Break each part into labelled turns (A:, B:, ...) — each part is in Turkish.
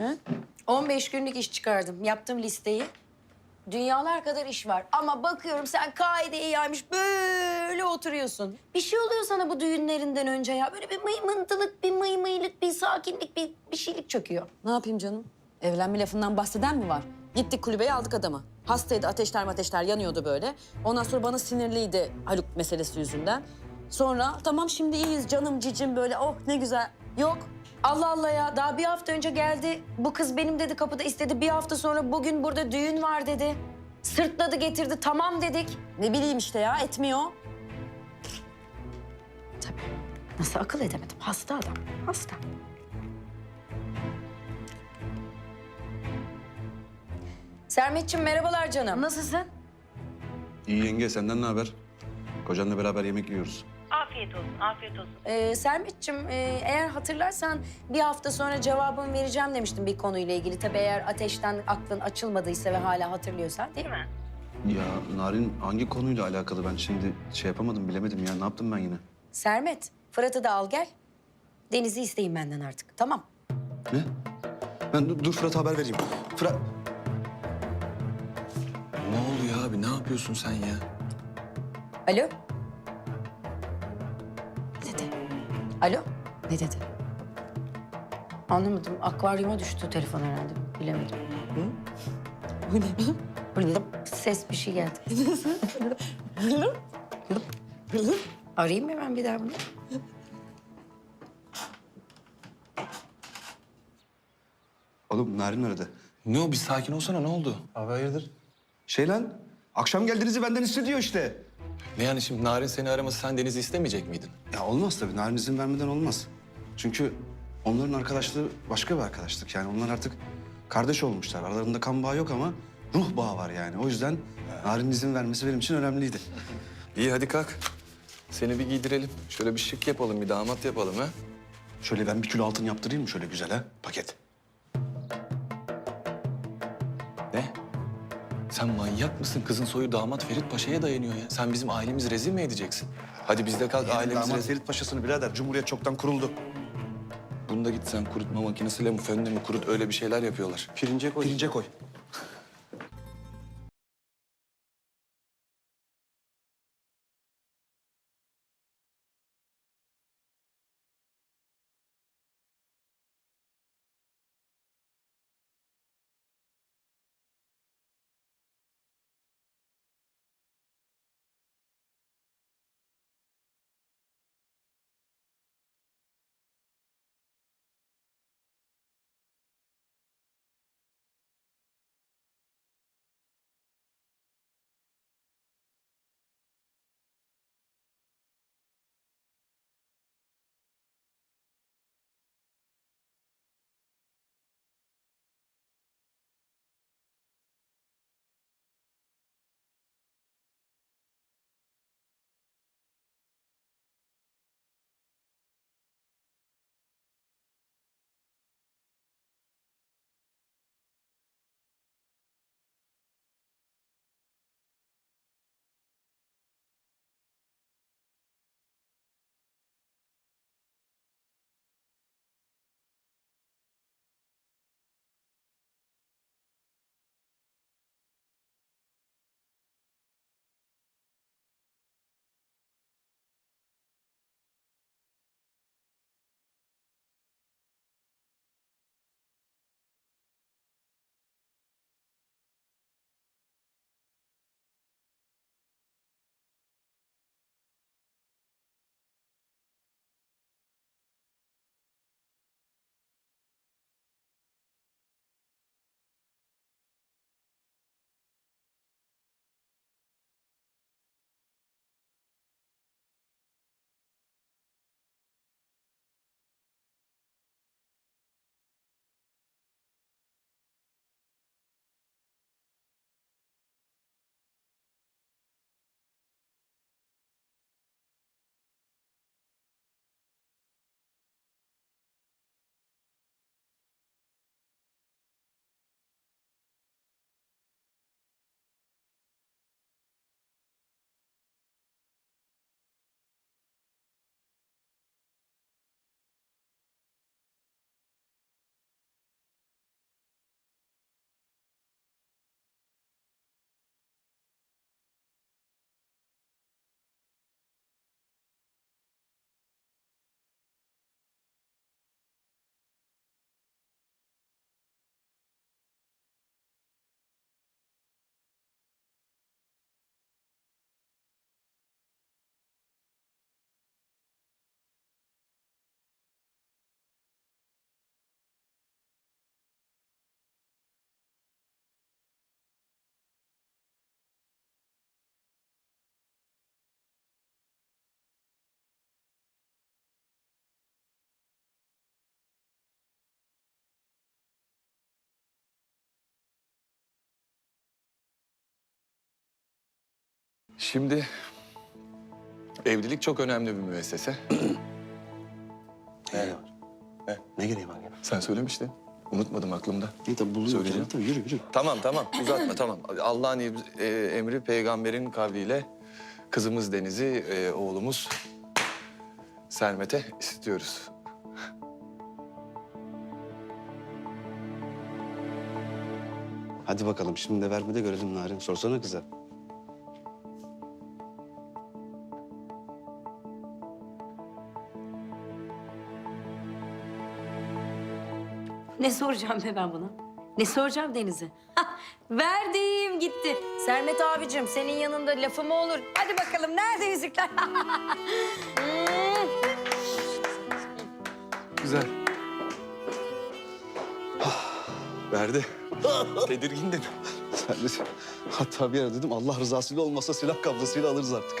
A: He? 15 günlük iş çıkardım. Yaptım listeyi. Dünyalar kadar iş var. Ama bakıyorum sen kaideyi yaymış böyle oturuyorsun. Bir şey oluyor sana bu düğünlerinden önce ya. Böyle bir mıymıntılık, bir mıymıylık, bir sakinlik, bir, bir şeylik çöküyor.
B: Ne yapayım canım? Evlenme lafından bahseden mi var? Gittik kulübeye aldık adamı. Hastaydı, ateşler ateşler yanıyordu böyle. Ondan sonra bana sinirliydi Haluk meselesi yüzünden. Sonra tamam şimdi iyiyiz canım cicim böyle oh ne güzel. Yok
A: Allah Allah ya daha bir hafta önce geldi. Bu kız benim dedi kapıda istedi. Bir hafta sonra bugün burada düğün var dedi. Sırtladı getirdi tamam dedik.
B: ne bileyim işte ya etmiyor.
A: Tabii. Nasıl akıl edemedim? Hasta adam. Hasta. Sermetciğim merhabalar canım. Nasılsın?
C: İyi yenge senden ne haber? Kocanla beraber yemek yiyoruz.
D: Afiyet olsun, afiyet olsun.
A: Ee, Sermetciğim e, eğer hatırlarsan bir hafta sonra cevabımı vereceğim demiştim bir konuyla ilgili. Tabii eğer ateşten aklın açılmadıysa ve hala hatırlıyorsan değil mi?
C: Ya Narin hangi konuyla alakalı ben şimdi şey yapamadım bilemedim ya ne yaptım ben yine?
A: Sermet, Fırat'ı da al gel. Deniz'i isteyin benden artık. Tamam.
C: Ne? Ben dur, dur Fırat'a haber vereyim. Fırat...
E: Ne oluyor abi? Ne yapıyorsun sen ya?
A: Alo? Alo? Ne dedi? Anlamadım. Akvaryuma düştü telefon herhalde. Bilemedim.
B: Bu ne?
A: Bırlıp ses bir şey geldi. Arayayım mı ben bir daha bunu?
C: Oğlum Narin aradı.
E: Ne o? Bir sakin olsana. Ne oldu?
C: Abi hayırdır? Şey lan akşam geldiğinizi benden istediyor işte.
E: Ne yani şimdi Narin seni araması sen Deniz'i istemeyecek miydin?
C: Ya olmaz tabii Narin izin vermeden olmaz. Çünkü onların arkadaşlığı başka bir arkadaşlık. Yani onlar artık kardeş olmuşlar. Aralarında kan bağı yok ama ruh bağı var yani. O yüzden Narin izin vermesi benim için önemliydi.
E: İyi hadi kalk. Seni bir giydirelim. Şöyle bir şık yapalım, bir damat yapalım ha.
C: Şöyle ben bir kilo altın yaptırayım mı şöyle güzel ha? Paket.
E: Ne? Sen manyak mısın? Kızın soyu damat Ferit Paşa'ya dayanıyor ya. Sen bizim ailemizi rezil mi edeceksin? Hadi biz de kalk ailemizi
C: Damat
E: rezil...
C: Ferit Paşa'sını birader Cumhuriyet çoktan kuruldu.
E: Bunu da git sen kurutma makinesiyle mi, fönle mi kurut öyle bir şeyler yapıyorlar.
C: Pirince koy. Pirince koy.
E: Şimdi evlilik çok önemli bir müessese.
C: Ne?
E: Ne?
C: Ne gereği var gene?
E: Sen söylemiştin. Unutmadım aklımda.
C: İyi tabii buldum.
E: Söyleyeceğim.
C: Tabii yürü yürü.
E: Tamam tamam uzatma tamam. Allah'ın e, emri peygamberin kavliyle kızımız Deniz'i e, oğlumuz Sermet'e istiyoruz.
C: Hadi bakalım şimdi de verme de görelim Narin. Sorsana kıza.
A: Ne soracağım be ben buna? Ne soracağım Deniz'e? Hah, Verdim gitti. Sermet abicim senin yanında lafı mı olur? Hadi bakalım nerede yüzükler? Hmm.
E: Güzel. Verdi. Tedirgindin.
C: Sen de, hatta bir ara dedim Allah rızasıyla olmasa silah kablasıyla alırız artık.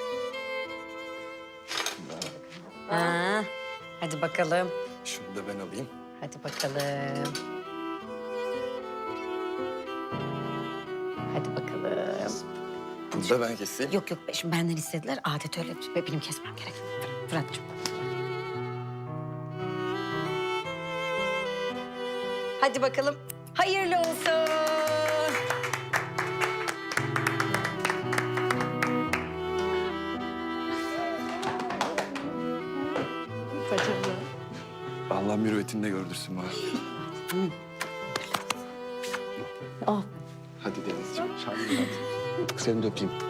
A: Ha, hadi bakalım.
E: Şunu da ben alayım.
A: Hadi bakalım. Hadi bakalım.
E: Bunu da ben keseyim.
A: Yok yok şimdi benden istediler. Adet öyle. Be- Benim kesmem gerek. Fır- Fırat'cığım. Hadi bakalım. Hayırlı
E: Allah mürüvvetinde gördürsün bana.
A: Al.
E: Hadi Denizciğim.
C: Seni de öpeyim.